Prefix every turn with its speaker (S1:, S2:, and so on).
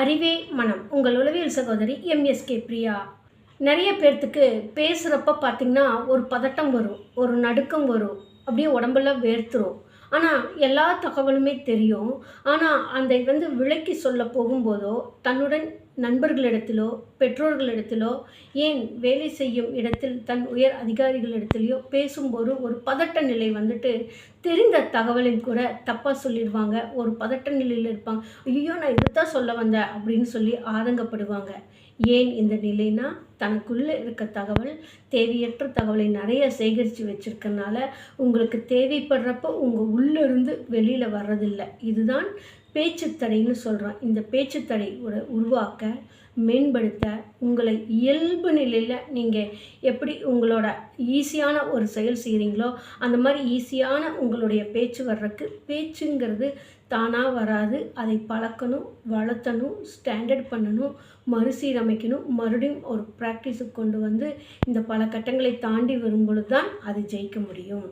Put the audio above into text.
S1: அறிவே மனம். உங்கள் உளவியல் சகோதரி எம்எஸ்கே பிரியா. நிறைய பேர்த்துக்கு பேசுகிறப்ப பார்த்திங்கன்னா ஒரு பதட்டம் வரும் ஒரு நடுக்கம் வரும் அப்படியே உடம்பெல்லாம் வேர்த்துரும். ஆனால் எல்லா தகவலுமே தெரியும். ஆனால் அந்த வந்து விளக்கி சொல்ல போகும்போதோ தன்னுடன் நண்பர்களிடத்திலோ பெற்றோர்களிடத்திலோ ஏன் வேலை செய்யும் இடத்தில் தன் உயர் அதிகாரிகளிடத்திலையோ பேசும்போது ஒரு பதட்ட நிலை வந்துட்டு தெரிந்த தகவலையும் கூட தப்பாக சொல்லிடுவாங்க. ஒரு பதட்ட நிலையில் இருப்பாங்க. ஐயோ நான் இதுதான் சொல்ல வந்தேன் அப்படின்னு சொல்லி ஆதங்கப்படுவாங்க. ஏன் இந்த நிலைனா தனக்குள்ளே இருக்க தகவல் தேவையற்ற தகவலை நிறைய சேகரித்து வச்சுருக்கனால உங்களுக்கு தேவைப்படுறப்போ உங்கள் உள்ளிருந்து வெளியில் வர்றதில்லை. இதுதான் பேச்சுத்தடைன்னு சொல்கிறோம் இந்த பேச்சுத்தடை உருவாக்க மேம்படுத்த உங்களை இயல்பு நிலையில் நீங்கள் எப்படி உங்களோட ஈஸியான ஒரு செயல் செய்கிறீங்களோ அந்த மாதிரி ஈஸியான உங்களுடைய பேச்சு வர்றதுக்கு பேச்சுங்கிறது தானாக வராது. அதை பழக்கணும் வளர்த்தணும் ஸ்டாண்டர்ட் பண்ணணும் மறுசீரமைக்கணும். மறுபடியும் ஒரு ப்ராக்டிஸுக்கு கொண்டு வந்து இந்த பல கட்டங்களை தாண்டி வரும் பொழுது தான் அது ஜெயிக்க முடியும்.